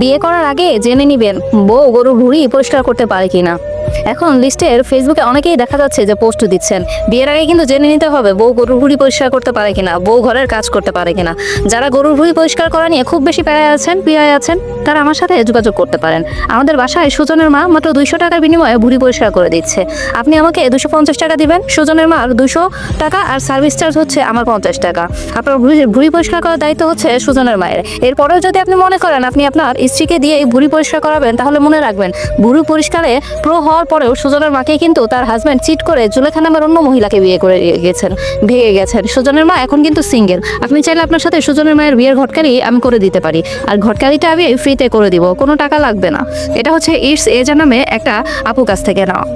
বিয়ে করার আগে জেনে নিবেন বউ গরু ভুঁড়ি পরিষ্কার করতে পারে কিনা। এখন লিস্টের ফেসবুকে অনেকেই দেখা যাচ্ছে যে পোস্ট দিচ্ছেন। বিয়ের আগে কিন্তু জেনে নিতে হবে বউ গরুর ভুঁড়ি পরিষ্কার করতে পারে কিনা, বউ ঘরের কাজ করতে পারে কিনা। যারা গরুর ভুঁড়ি পরিষ্কার করা নিয়ে খুব বেশি প্যারায় আছেন প্রিয়ায় আছেন, তারা আমার সাথে যোগাযোগ করতে পারেন। আমাদের বাসায় সুজনের মা মাত্র দুইশো টাকার বিনিময়ে ভুঁড়ি পরিষ্কার করে দিচ্ছে। আপনি আমাকে দুশো পঞ্চাশ টাকা দিবেন, সুজনের মার দুশো টাকা, আর সার্ভিস চার্জ হচ্ছে আমার পঞ্চাশ টাকা। আপনার ভুঁড়ি পরিষ্কার করার দায়িত্ব হচ্ছে সুজনের মায়ের। এরপরেও যদি আপনি মনে করেন আপনি আপনার স্ত্রীকে দিয়ে এই ভুঁড়ি পরিষ্কার করাবেন, তাহলে মনে রাখবেন ভুঁড়ি পরিষ্কারে প্রো হওয়ার পরেও সুজনের মাকে কিন্তু তার হাজব্যান্ড চিট করে জুলেখা নামের অন্য মহিলাকে বিয়ে করে গেছেন, ভেঙে গেছেন। সুজনের মা এখন কিন্তু সিঙ্গেল আপনি চাইলে আপনার সাথে সুজনের মায়ের বিয়ের ঘটকারি আমি করে দিতে পারি। আর ঘটকারিটা আমি ফ্রিতে করে দিব, কোনো টাকা লাগবে না। এটা হচ্ছে ইটস এজা নামে একটা আপু কাছ থেকে নেওয়া।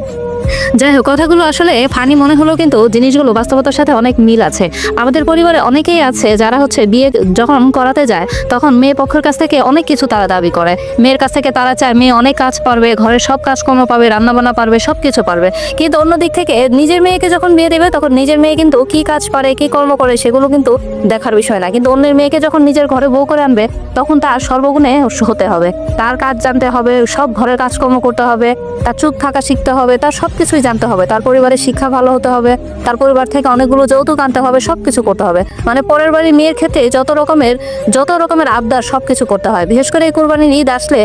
যাই হোক, কথাগুলো আসলে ফানি মনে হলেও কিন্তু জিনিসগুলো বাস্তবতার সাথে অনেক মিল আছে। আমাদের পরিবারে অনেকেই আছে যারা হচ্ছে বিয়ে যখন করাতে যায়, তখন মেয়ে পক্ষের কাছ থেকে অনেক কিছু তারা দাবি করে। মেয়ের কাছ থেকে তারা চায় মেয়ে অনেক কাজ পারবে, ঘরের সব কাজকর্ম পাবে, রান্নাবান্না পারবে সব কিছু পারবে। কিন্তু অন্য দিক থেকে নিজের মেয়েকে যখন বিয়ে দেবে, তখন নিজের মেয়ে কিন্তু কি কাজ পারে, কি কর্ম করে, সেগুলো কিন্তু দেখার বিষয় না। কিন্তু অন্যের মেয়েকে যখন নিজের ঘরে বউ করে আনবে, তখন তার সর্বগুণে হতে হবে। তার কাজ জানতে হবে, সব ঘরের কাজকর্ম করতে হবে, তার চুপ থাকা শিখতে হবে, তার সব কিছুই জানতে হবে। তার পরিবারের শিক্ষা ভালো হতে হবে, তার পরিবার থেকে অনেকগুলো যৌতুক আনতে হবে সব কিছু করতে হবে। মানে পরের বাড়ির মেয়ের ক্ষেত্রে যত রকমের যত রকমের আবদার সব কিছু করতে হয়। বিশেষ করে এই কোরবানির ঈদ আসলে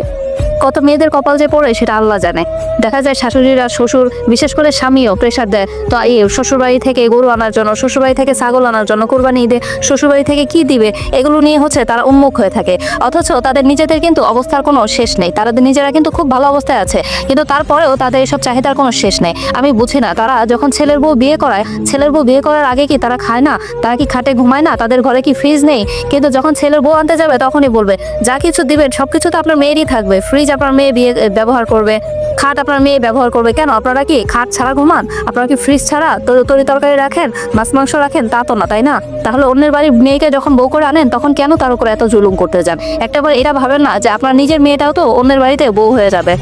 কত মেয়েদের কপাল যে পড়ে সেটা আল্লাহ জানে। দেখা যায় শাশুড়িরা, শ্বশুর, বিশেষ করে স্বামীও প্রেশার দেয়। তো এই শ্বশুরবাড়ি থেকে গরু আনার জন্য, শ্বশুরবাড়ি থেকে ছাগল আনার জন্য, কোরবানি ঈদে শ্বশুরবাড়ি থেকে কি দিবে, এগুলো নিয়ে হচ্ছে তারা উন্মুখ হয়ে থাকে। অথচ তাদের নিজেদের কিন্তু অবস্থার কোনো শেষ নেই। তারা নিজেরা কিন্তু খুব ভালো অবস্থায় আছে। কিন্তু তারপরেও তাদের এসব চাহিদার কোনো শেষ নেই। আমি বুঝি না, তারা যখন ছেলের বউ বিয়ে করায়, ছেলের বউ বিয়ে করার আগে কি তারা খায় না? তারা কি খাটে ঘুমায় না? তাদের ঘরে কি ফ্রিজ নেই? কিন্তু যখন ছেলের বউ আনতে যাবে তখনই বলবে, যা কিছু দিবেন সব কিছু তো আপনার মেয়েরই থাকবে ফ্রিজ আপনার মেয়ে বিয়ে ব্যবহার করবে, খাট আপনার মেয়ে ব্যবহার করবে, কেন? আপনারা কি খাট ছাড়া ঘুমান? আপনারা কি ফ্রিজ ছাড়া? তরি তরি তরকারি রাখেন, মাছ, মাংস রাখেন? তা তো না, তাই না? তাহলে অন্যের বাড়ির মেয়েকে যখন বউ করে আনেন, তখন কেন তার উপরে এত জুলুম করতে যান? একটা বার এটা ভাবেন না যে আপনার নিজের মেয়েটাও তো অন্যের বাড়িতে বউ হয়ে যাবে।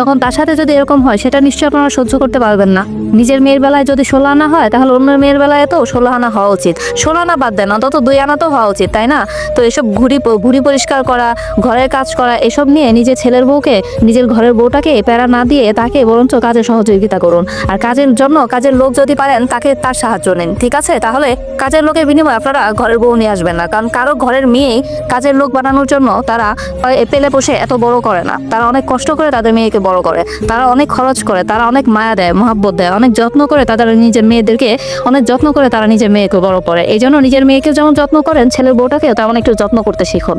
তখন তার সাথে যদি এরকম হয়, সেটা নিশ্চয়ই আপনারা সহ্য করতে পারবেন না। নিজের মেয়ের বেলায় যদি ষোলো আনা হয়, তাহলে অন্যের মেয়ের বেলায় তো ষোলো আনা হওয়া উচিত। ষোলো আনা বাদ দেন, অন্তত দুই আনা তো হওয়া উচিত, তাই না? তো এসব ঘুরি ঘুরি পরিষ্কার করা, ঘরের কাজ করা, এসব নিয়ে নিজের ছেলের বউকে, নিজের ঘরের বউটাকে প্যারা না দিয়ে তাকে বরঞ্চ কাজে সহযোগিতা করুন। আর কাজের জন্য কাজের লোক যদি পারেন, তাকে তার সাহায্য নিন, ঠিক আছে? তাহলে কাজের লোকের বিনিময়ে আপনারা ঘরের বউ নিয়ে আসবেন না, কারণ কারও ঘরের মেয়ে কাজের লোক বানানোর জন্য তারা পেলে বসে এত বড় করে না। তারা অনেক কষ্ট করে তাদের মেয়েকে বড় করে, তারা অনেক খরচ করে, তারা অনেক মায়া দেয়, মহাব্বত দেয়, অনেক যত্ন করে তাদের নিজের মেয়েদেরকে, অনেক যত্ন করে তারা নিজের মেয়েকে বড় করে। এই জন্য নিজের মেয়েকে যেমন যত্ন করেন, ছেলের বউটাকেও তেমন একটু যত্ন করতে শিখুন।